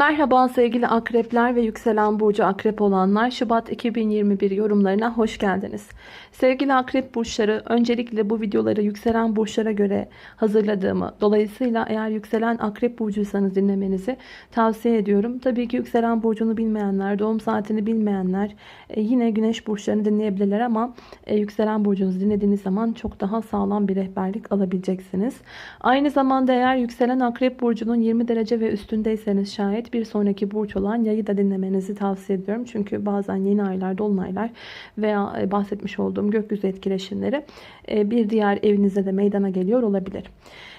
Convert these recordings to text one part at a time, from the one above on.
Merhaba sevgili akrepler ve yükselen burcu akrep olanlar Şubat 2021 yorumlarına hoş geldiniz. Sevgili akrep burçları öncelikle bu videoları yükselen burçlara göre hazırladığımı dolayısıyla eğer yükselen akrep burcuysanız dinlemenizi tavsiye ediyorum. Tabii ki yükselen burcunu bilmeyenler, doğum saatini bilmeyenler e, yine güneş burçlarını dinleyebilirler ama e, yükselen burcunuzu dinlediğiniz zaman çok daha sağlam bir rehberlik alabileceksiniz. Aynı zamanda eğer yükselen akrep burcunun 20 derece ve üstündeyseniz şayet bir sonraki burç olan yayı da dinlemenizi tavsiye ediyorum. Çünkü bazen yeni aylar, dolunaylar veya e, bahsetmiş olduğum gökyüzü etkileşimleri e, bir diğer evinize de meydana geliyor olabilir.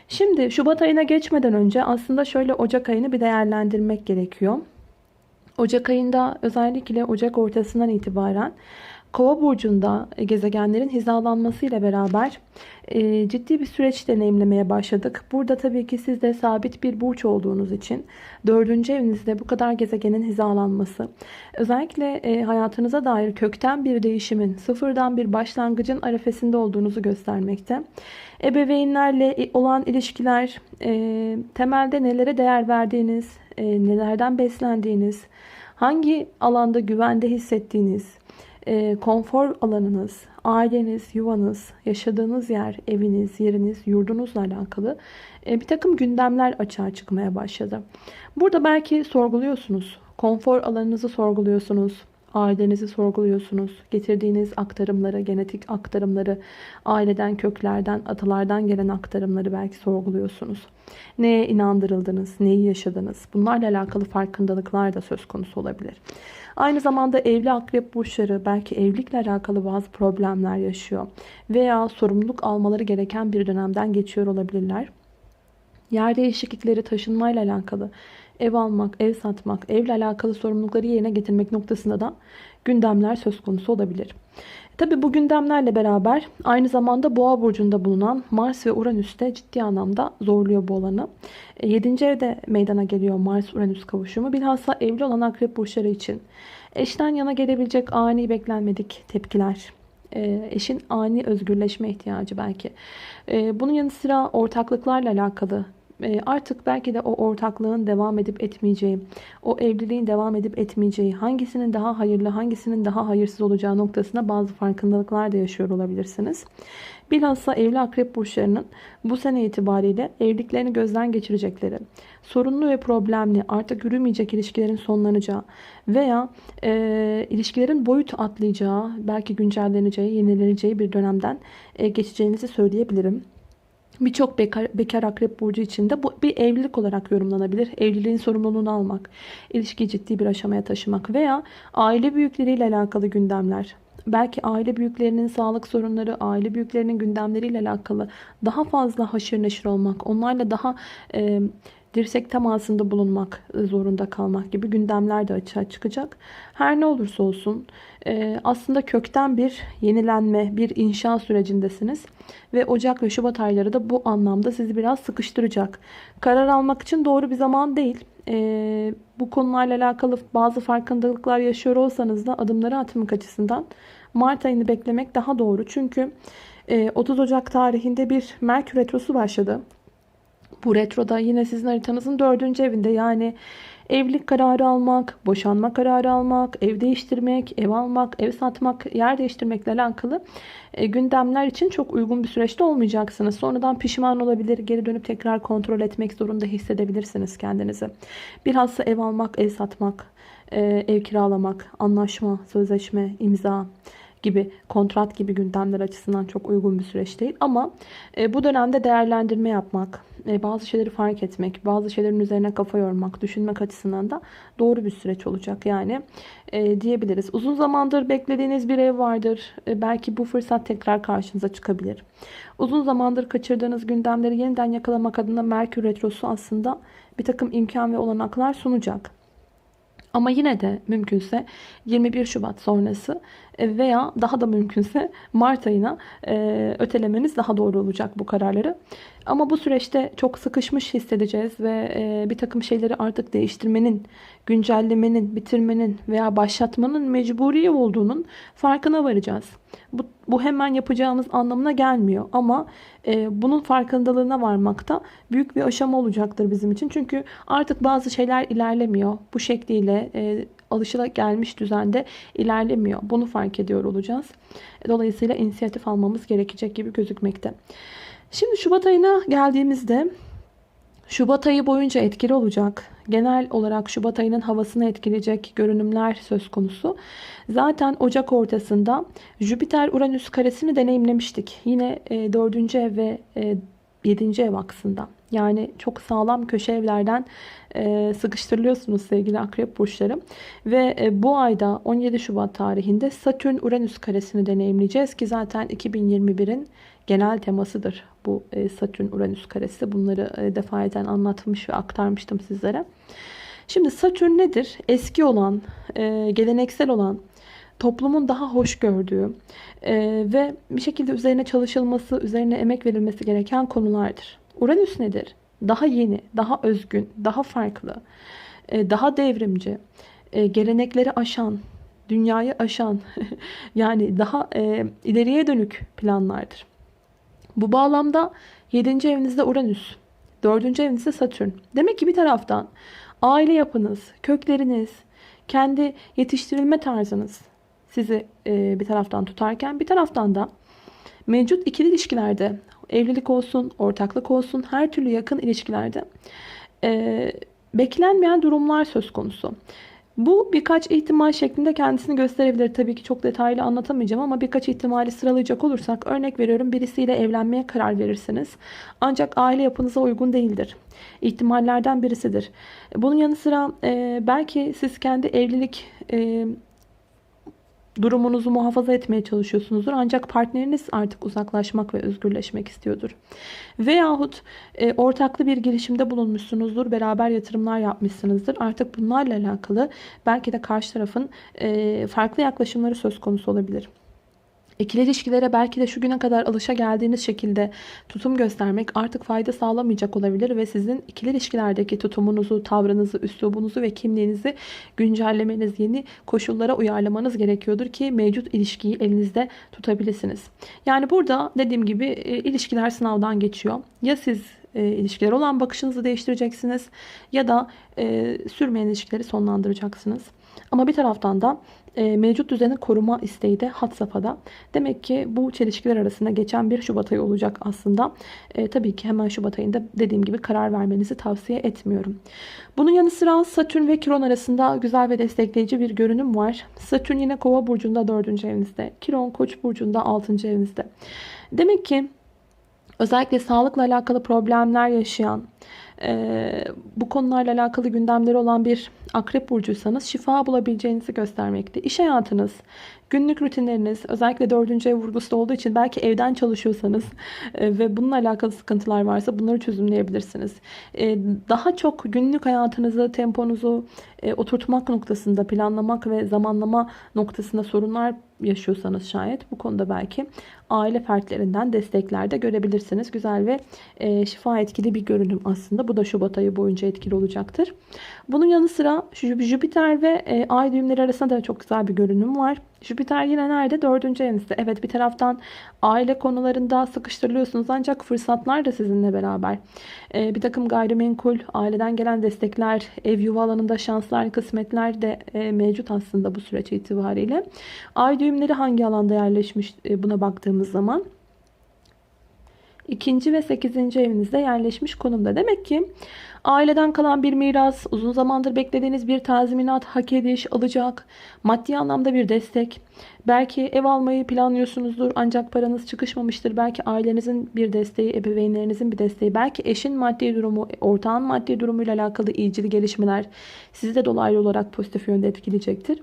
Şimdi Şubat ayına geçmeden önce aslında şöyle Ocak ayını bir değerlendirmek gerekiyor. Ocak ayında özellikle Ocak ortasından itibaren Kova burcunda e, gezegenlerin hizalanması ile beraber e, ciddi bir süreç deneyimlemeye başladık. Burada tabii ki siz de sabit bir burç olduğunuz için dördüncü evinizde bu kadar gezegenin hizalanması özellikle e, hayatınıza dair kökten bir değişimin sıfırdan bir başlangıcın arefesinde olduğunuzu göstermekte. Ebeveynlerle olan ilişkiler temelde nelere değer verdiğiniz, nelerden beslendiğiniz, hangi alanda güvende hissettiğiniz, e, konfor alanınız, aileniz, yuvanız, yaşadığınız yer, eviniz, yeriniz, yurdunuzla alakalı e, bir takım gündemler açığa çıkmaya başladı. Burada belki sorguluyorsunuz. Konfor alanınızı sorguluyorsunuz. Ailenizi sorguluyorsunuz. Getirdiğiniz aktarımları, genetik aktarımları, aileden, köklerden, atalardan gelen aktarımları belki sorguluyorsunuz. Neye inandırıldınız, neyi yaşadınız? Bunlarla alakalı farkındalıklar da söz konusu olabilir. Aynı zamanda evli akrep burçları belki evlilikle alakalı bazı problemler yaşıyor. Veya sorumluluk almaları gereken bir dönemden geçiyor olabilirler. Yer değişiklikleri taşınmayla alakalı ev almak, ev satmak, evle alakalı sorumlulukları yerine getirmek noktasında da gündemler söz konusu olabilir. Tabi bu gündemlerle beraber aynı zamanda boğa burcunda bulunan Mars ve Uranüs de ciddi anlamda zorluyor bu alanı. 7. E, evde meydana geliyor Mars-Uranüs kavuşumu. Bilhassa evli olan akrep burçları için. Eşten yana gelebilecek ani beklenmedik tepkiler, e, eşin ani özgürleşme ihtiyacı belki. E, bunun yanı sıra ortaklıklarla alakalı artık belki de o ortaklığın devam edip etmeyeceği, o evliliğin devam edip etmeyeceği, hangisinin daha hayırlı, hangisinin daha hayırsız olacağı noktasında bazı farkındalıklar da yaşıyor olabilirsiniz. Bilhassa evli akrep burçlarının bu sene itibariyle evliliklerini gözden geçirecekleri, sorunlu ve problemli artık yürümeyecek ilişkilerin sonlanacağı veya e, ilişkilerin boyut atlayacağı, belki güncelleneceği, yenileneceği bir dönemden e, geçeceğinizi söyleyebilirim. Birçok bekar, bekar akrep burcu için de bu bir evlilik olarak yorumlanabilir. Evliliğin sorumluluğunu almak, ilişkiyi ciddi bir aşamaya taşımak veya aile büyükleriyle alakalı gündemler. Belki aile büyüklerinin sağlık sorunları, aile büyüklerinin gündemleriyle alakalı daha fazla haşır neşir olmak, onlarla daha e, dirsek temasında bulunmak zorunda kalmak gibi gündemler de açığa çıkacak. Her ne olursa olsun e, aslında kökten bir yenilenme, bir inşa sürecindesiniz. Ve Ocak ve Şubat ayları da bu anlamda sizi biraz sıkıştıracak. Karar almak için doğru bir zaman değil. E, bu konularla alakalı bazı farkındalıklar yaşıyor olsanız da adımları atmak açısından Mart ayını beklemek daha doğru. Çünkü 30 e, Ocak tarihinde bir Merkür Retrosu başladı. Bu retroda yine sizin haritanızın dördüncü evinde yani evlilik kararı almak, boşanma kararı almak, ev değiştirmek, ev almak, ev satmak, yer değiştirmekle alakalı e, gündemler için çok uygun bir süreçte olmayacaksınız. Sonradan pişman olabilir, geri dönüp tekrar kontrol etmek zorunda hissedebilirsiniz kendinizi. Bilhassa ev almak, ev satmak, e, ev kiralamak, anlaşma, sözleşme, imza gibi kontrat gibi gündemler açısından çok uygun bir süreç değil. Ama e, bu dönemde değerlendirme yapmak, e, bazı şeyleri fark etmek, bazı şeylerin üzerine kafa yormak, düşünmek açısından da doğru bir süreç olacak. Yani e, diyebiliriz. Uzun zamandır beklediğiniz bir ev vardır. E, belki bu fırsat tekrar karşınıza çıkabilir. Uzun zamandır kaçırdığınız gündemleri yeniden yakalamak adına Merkür Retrosu aslında bir takım imkan ve olanaklar sunacak. Ama yine de mümkünse 21 Şubat sonrası e, veya daha da mümkünse Mart ayına e, ötelemeniz daha doğru olacak bu kararları. Ama bu süreçte çok sıkışmış hissedeceğiz ve e, bir takım şeyleri artık değiştirmenin, güncellemenin, bitirmenin veya başlatmanın mecburi olduğunun farkına varacağız. Bu, bu hemen yapacağınız anlamına gelmiyor ama e, bunun farkındalığına varmakta büyük bir aşama olacaktır bizim için. Çünkü artık bazı şeyler ilerlemiyor. Bu şekliyle e, alışılagelmiş düzende ilerlemiyor. Bunu fark ediyor olacağız. Dolayısıyla inisiyatif almamız gerekecek gibi gözükmekte. Şimdi Şubat ayına geldiğimizde Şubat ayı boyunca etkili olacak. Genel olarak Şubat ayının havasını etkileyecek görünümler söz konusu. Zaten Ocak ortasında Jüpiter-Uranüs karesini deneyimlemiştik. Yine e, 4. ev ve e, 7. ev aksında. Yani çok sağlam köşe evlerden e, sıkıştırılıyorsunuz sevgili akrep burçları. Ve e, bu ayda 17 Şubat tarihinde Satürn-Uranüs karesini deneyimleyeceğiz ki zaten 2021'in genel temasıdır bu e, Satürn-Uranüs karesi. Bunları e, defaten anlatmış ve aktarmıştım sizlere. Şimdi Satürn nedir? Eski olan, e, geleneksel olan, toplumun daha hoş gördüğü e, ve bir şekilde üzerine çalışılması, üzerine emek verilmesi gereken konulardır. Uranüs nedir? Daha yeni, daha özgün, daha farklı, e, daha devrimci, e, gelenekleri aşan, dünyayı aşan, yani daha e, ileriye dönük planlardır. Bu bağlamda 7. evinizde Uranüs, 4. evinizde Satürn. Demek ki bir taraftan aile yapınız, kökleriniz, kendi yetiştirilme tarzınız sizi e, bir taraftan tutarken bir taraftan da mevcut ikili ilişkilerde evlilik olsun, ortaklık olsun her türlü yakın ilişkilerde e, beklenmeyen durumlar söz konusu. Bu birkaç ihtimal şeklinde kendisini gösterebilir. Tabii ki çok detaylı anlatamayacağım ama birkaç ihtimali sıralayacak olursak örnek veriyorum birisiyle evlenmeye karar verirsiniz. Ancak aile yapınıza uygun değildir. İhtimallerden birisidir. Bunun yanı sıra e, belki siz kendi evlilik e, durumunuzu muhafaza etmeye çalışıyorsunuzdur. Ancak partneriniz artık uzaklaşmak ve özgürleşmek istiyordur. Veyahut e, ortaklı bir girişimde bulunmuşsunuzdur. Beraber yatırımlar yapmışsınızdır. Artık bunlarla alakalı belki de karşı tarafın e, farklı yaklaşımları söz konusu olabilir. İkili ilişkilere belki de şu güne kadar alışa geldiğiniz şekilde tutum göstermek artık fayda sağlamayacak olabilir ve sizin ikili ilişkilerdeki tutumunuzu, tavrınızı, üslubunuzu ve kimliğinizi güncellemeniz, yeni koşullara uyarlamanız gerekiyordur ki mevcut ilişkiyi elinizde tutabilirsiniz. Yani burada dediğim gibi e, ilişkiler sınavdan geçiyor. Ya siz e, ilişkiler olan bakışınızı değiştireceksiniz ya da e, sürmeyen ilişkileri sonlandıracaksınız. Ama bir taraftan da e, mevcut düzeni koruma isteği de hat safhada. Demek ki bu çelişkiler arasında geçen bir Şubat ayı olacak aslında. E, tabii ki hemen Şubat ayında dediğim gibi karar vermenizi tavsiye etmiyorum. Bunun yanı sıra Satürn ve Kiron arasında güzel ve destekleyici bir görünüm var. Satürn yine Kova burcunda 4. evinizde. Kiron Koç burcunda 6. evinizde. Demek ki özellikle sağlıkla alakalı problemler yaşayan, e, bu konularla alakalı gündemleri olan bir akrep burcuysanız şifa bulabileceğinizi göstermekte. İş hayatınız, günlük rutinleriniz özellikle dördüncü ev vurgusu olduğu için belki evden çalışıyorsanız e, ve bununla alakalı sıkıntılar varsa bunları çözümleyebilirsiniz. E, daha çok günlük hayatınızı, temponuzu e, oturtmak noktasında, planlamak ve zamanlama noktasında sorunlar yaşıyorsanız şayet bu konuda belki aile fertlerinden destekler de görebilirsiniz. Güzel ve e, şifa etkili bir görünüm aslında. Bu da Şubat ayı boyunca etkili olacaktır. Bunun yanı sıra Jüpiter ve e, ay düğümleri arasında da çok güzel bir görünüm var. Jüpiter yine nerede? Dördüncü evinizde. Evet bir taraftan aile konularında sıkıştırılıyorsunuz ancak fırsatlar da sizinle beraber. Ee, bir takım gayrimenkul, aileden gelen destekler, ev yuva alanında şanslar, kısmetler de e, mevcut aslında bu süreç itibariyle. Ay düğümleri hangi alanda yerleşmiş e, buna baktığımız zaman? ikinci ve sekizinci evinizde yerleşmiş konumda. Demek ki aileden kalan bir miras, uzun zamandır beklediğiniz bir tazminat, hak ediş, alacak, maddi anlamda bir destek. Belki ev almayı planlıyorsunuzdur ancak paranız çıkışmamıştır. Belki ailenizin bir desteği, ebeveynlerinizin bir desteği, belki eşin maddi durumu, ortağın maddi durumuyla alakalı ilgili gelişmeler sizi de dolaylı olarak pozitif yönde etkileyecektir.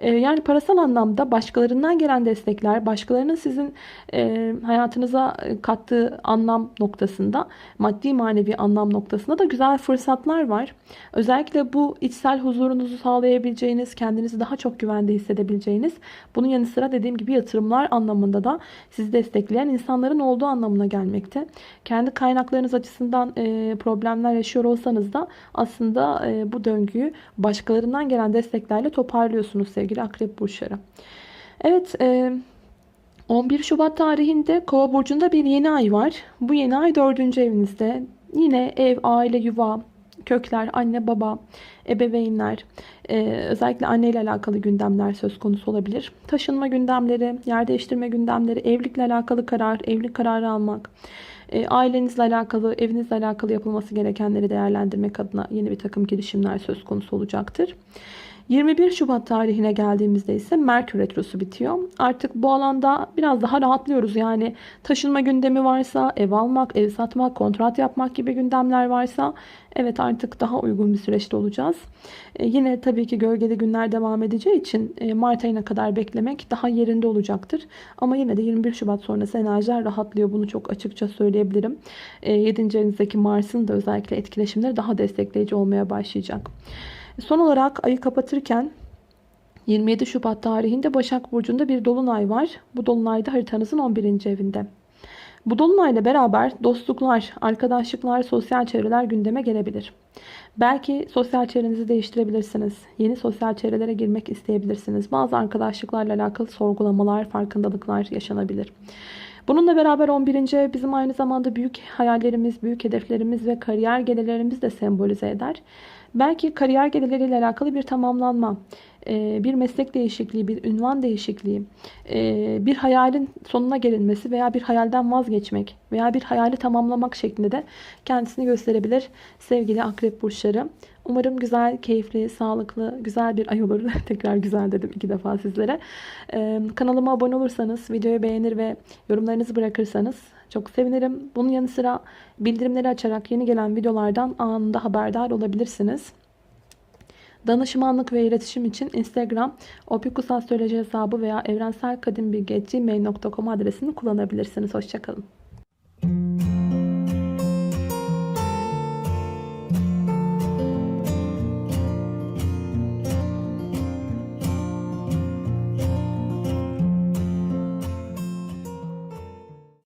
Ee, yani parasal anlamda başkalarından gelen destekler, başkalarının sizin e, hayatınıza kattığı anlam noktasında, maddi manevi anlam noktasında da güzel fırsatlar var. Özellikle bu içsel huzurunuzu sağlayabileceğiniz, kendinizi daha çok güvende hissedebileceğiniz, bunun yanı sıra dediğim gibi yatırımlar anlamında da sizi destekleyen insanların olduğu anlamına gelmekte. Kendi kaynaklarınız açısından e, problemler yaşıyor olsanız da aslında e, bu döngüyü başkalarından gelen desteklerle toparlıyorsunuz sevgili akrep burçları. Evet, e, 11 Şubat tarihinde Kova burcunda bir yeni ay var. Bu yeni ay 4. evinizde. Yine ev, aile, yuva, kökler, anne, baba, ebeveynler, e, özellikle anneyle alakalı gündemler söz konusu olabilir. Taşınma gündemleri, yer değiştirme gündemleri, evlilikle alakalı karar, evlilik kararı almak, e, ailenizle alakalı, evinizle alakalı yapılması gerekenleri değerlendirmek adına yeni bir takım girişimler söz konusu olacaktır. 21 Şubat tarihine geldiğimizde ise Merkür Retrosu bitiyor. Artık bu alanda biraz daha rahatlıyoruz. Yani taşınma gündemi varsa, ev almak, ev satmak, kontrat yapmak gibi gündemler varsa evet artık daha uygun bir süreçte olacağız. Ee, yine tabii ki gölgeli günler devam edeceği için e, Mart ayına kadar beklemek daha yerinde olacaktır. Ama yine de 21 Şubat sonrası enerjiler rahatlıyor. Bunu çok açıkça söyleyebilirim. E, 7. evinizdeki Mars'ın da özellikle etkileşimleri daha destekleyici olmaya başlayacak. Son olarak ayı kapatırken 27 Şubat tarihinde Başak Burcu'nda bir dolunay var. Bu dolunay da haritanızın 11. evinde. Bu dolunayla beraber dostluklar, arkadaşlıklar, sosyal çevreler gündeme gelebilir. Belki sosyal çevrenizi değiştirebilirsiniz. Yeni sosyal çevrelere girmek isteyebilirsiniz. Bazı arkadaşlıklarla alakalı sorgulamalar, farkındalıklar yaşanabilir. Bununla beraber 11. ev bizim aynı zamanda büyük hayallerimiz, büyük hedeflerimiz ve kariyer gelirlerimizi de sembolize eder. Belki kariyer gelirleriyle alakalı bir tamamlanma, e, bir meslek değişikliği, bir ünvan değişikliği, e, bir hayalin sonuna gelinmesi veya bir hayalden vazgeçmek veya bir hayali tamamlamak şeklinde de kendisini gösterebilir sevgili akrep burçları. Umarım güzel, keyifli, sağlıklı, güzel bir ay olur. Tekrar güzel dedim iki defa sizlere. Ee, kanalıma abone olursanız, videoyu beğenir ve yorumlarınızı bırakırsanız çok sevinirim. Bunun yanı sıra bildirimleri açarak yeni gelen videolardan anında haberdar olabilirsiniz. Danışmanlık ve iletişim için Instagram opikusastroloji hesabı veya evrenselkadimbilgi.gmail.com adresini kullanabilirsiniz. Hoşçakalın.